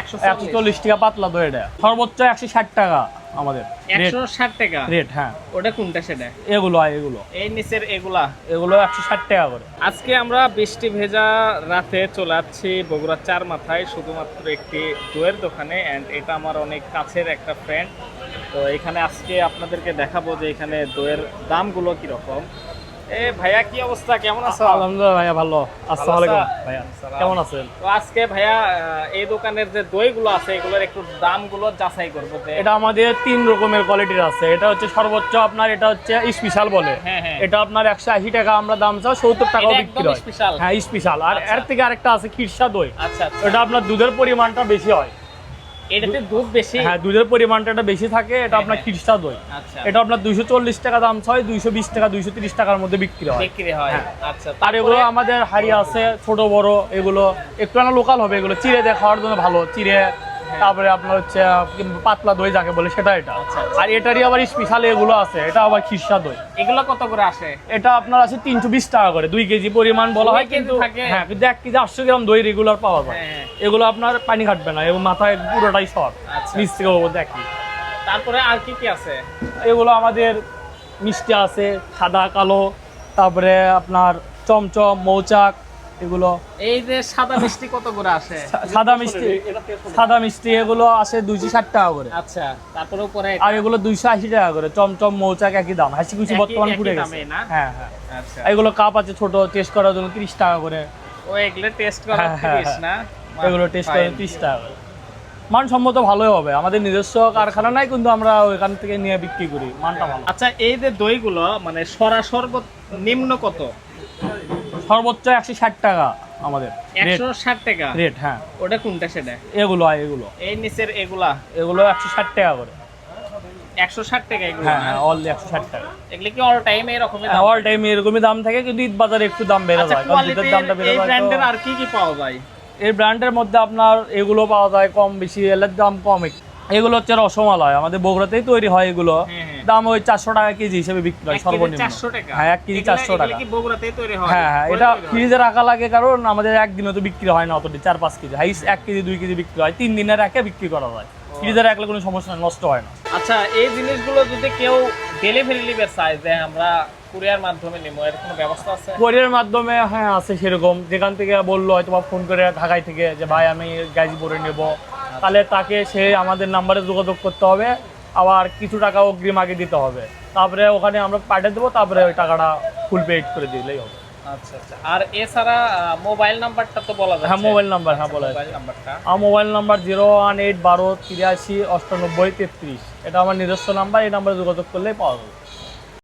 একশো চল্লিশ। টাকা পাতলা দই এটা। সর্বোচ্চ একশো ষাট টাকা আমাদের। একশো ষাট টাকা? রেট হ্যাঁ। ওটা কোনটা সেটা? এগুলো এগুলো। এই নিচের এগুলা? এগুলো একশো ষাট টাকা করে। আজকে আমরা বৃষ্টি ভেজা রাতে চলে যাচ্ছি বগুড়ার চার মাথায় শুধুমাত্র একটি দইয়ের দোকানে অ্যান্ড এটা আমার অনেক কাছের একটা ফ্রেন্ড তো এখানে আজকে আপনাদেরকে দেখাবো যে এখানে দইয়ের দামগুলো কীরকম। এ ভাইয়া কি অবস্থা? কেমন আছো? আলহামদুলিল্লাহ ভাইয়া ভালো। আসসালামু আলাইকুম ভাইয়া। কেমন আছেন? তো আজকে ভাইয়া এই দোকানের যে দইগুলো আছে এগুলোর একটু দামগুলো যাচাই করব এটা আমাদের তিন রকমের কোয়ালিটির আছে। এটা হচ্ছে সর্বোচ্চ আপনার এটা হচ্ছে স্পেশাল বলে। হ্যাঁ, হ্যাঁ। এটা আপনার একশো আশি টাকা আমরা দাম চাও সত্তর টাকাও বিক্রি হয়। স্পেশাল হ্যাঁ স্পেশাল আর আচ্ছা। এর থেকে আরেকটা আছে খিরসা দই। আচ্ছা আচ্ছা। এটা আপনার দুধের পরিমাণটা বেশি হয়। এটাতে দুধ বেশি। হ্যাঁ দুধের পরিমাণটা এটা বেশি থাকে এটা হ্যাঁ, আপনার হ্যাঁ। খিরসা দই। আচ্ছা। এটা আপনার দুইশো চল্লিশ টাকা দাম হয় দুইশো বিশ টাকা দুইশো তিরিশ টাকার মধ্যে বিক্রি হয়। বিক্রি হয়। হ্যাঁ। আচ্ছা আর এগুলো আমাদের হাড়ি আছে ছোট বড় এগুলো একটু লোকাল হবে এগুলো চিড়ে দিয়ে খাওয়ার জন্য ভালো চিড়ে তারপরে আপনার হচ্ছে পাতলা দই যাকে বলে সেটা এটা। আচ্ছা, আচ্ছা। আর এটারই আবার স্পেশাল এগুলো আছে এটা আবার খিরসা দই। এগুলো কত করে আসে? এটা আপনার আছে তিনশো বিশ টাকা করে দুই কেজি পরিমাণ বলা হয় কিন্তু হ্যাঁ কিন্তু এক কেজি আটশো গ্রাম দই রেগুলার পাওয়া যায়। হ্যাঁ, হ্যাঁ। এগুলো আপনার পানি কাটবে না এবং মাথায় পুরোটাই শর্ট আচ্ছা। নিচ থেকে দেখি তারপরে আর কি কি আছে? এগুলো আমাদের মিষ্টি আছে সাদা কালো তারপরে আপনার চমচম মৌচাক এগুলো এই যে সাদা মিষ্টি কত করে আসে? সাদা মিষ্টি সাদা মিষ্টি এগুলো আসে দুইশো ষাট টাকা করে। আচ্ছা তারপরে উপরে আর এগুলো দুইশো আশি টাকা করে চমচম মৌচাক একই দাম। হাসি খুশি বর্তমান গেছে। হ্যাঁ হ্যাঁ। আচ্ছা। এগুলো কাপ আছে ছোট টেস্ট করার জন্য তিরিশ টাকা করে। ও এগুলো টেস্ট করা হ্যাঁ, হ্যাঁ, তিরিশ না? এগুলো টেস্ট করে তিরিশ টাকা করে। মানসম্মত ভালোই হবে। আমাদের নিজস্ব কারখানা নাই কিন্তু আমরা ওইখান থেকে নিয়ে বিক্রি করি। মানটা ভালো। আচ্ছা এই যে দইগুলো মানে সরাসর নিম্ন কত? সর্বোচ্চ একশো ষাট টাকা আমাদের। একশো ষাট টাকা? রেট হ্যাঁ। ওটা কোনটা সেটা? এগুলো হয় এগুলো। এই নিচের এগুলা? এগুলো একশো ষাট টাকা করে। একশো ষাট টাকা এগুলো হ্যাঁ না? হ্যাঁ একশো ষাট টাকা। এগুলো কি অল টাইম এরকমই অল টাইম এরকমই দাম থাকে কিন্তু ঈদ বাজারে একটু দাম বেড়ে আচ্ছা যায় কোয়ালিটির দামটা বেড়ে যায় ব্র্যান্ডের আর কি কি পাওয়া যায়? এই ব্র্যান্ডের মধ্যে আপনার এগুলো পাওয়া যায় কম বেশি এলের দাম কম একটু। এগুলো হচ্ছে রসমালাই আমাদের বগুড়াতেই তৈরি হয় এগুলো। হ্যাঁ, হ্যাঁ। দাম ওই চারশো টাকা কেজি হিসেবে বিক্রি হয় সর্বনিম্ন। হ্যাঁ এক কেজি চারশো টাকা। হয়? হ্যাঁ হ্যাঁ এটা ফ্রিজে রাখা লাগে কারণ আমাদের একদিনে তো বিক্রি হয় না অতটি চার পাঁচ কেজি। হাইস এক কেজি দুই কেজি বিক্রি হয় তিন দিনের রাখে বিক্রি করা যায় ফ্রিজে রাখলে কোনো সমস্যা নষ্ট হয় না। আচ্ছা এই জিনিসগুলো যদি কেউ ডেলিভারি নিবে চায় যে আমরা কুরিয়ার মাধ্যমে নিবো এর কোনো ব্যবস্থা আছে? কোরিয়ার মাধ্যমে হ্যাঁ আছে সেরকম। যেখান থেকে বলল হয়তো ফোন করে ঢাকায় থেকে যে ভাই আমি গাজীপুরে নেব। তাহলে তাকে সে আমাদের নাম্বারে যোগাযোগ করতে হবে। আবার কিছু টাকা অগ্রিম আগে দিতে হবে। তারপরে ওখানে আমরা পাঠিয়ে দেবো তারপরে ওই টাকাটা ফুল পেড করে দিলেই হবে। আচ্ছা আচ্ছা। আর এছাড়া মোবাইল নাম্বারটা তো বলা যাচ্ছে। হ্যাঁ মোবাইল নাম্বার হ্যাঁ বলা মোবাইল নাম্বারটা আমার mobile number zero one eight বারো তিরাশি অষ্টানব্বই তেত্রিশ। এটা আমার নিজস্ব নাম্বার এই নাম্বারে যোগাযোগ করলেই পাওয়া যাবে।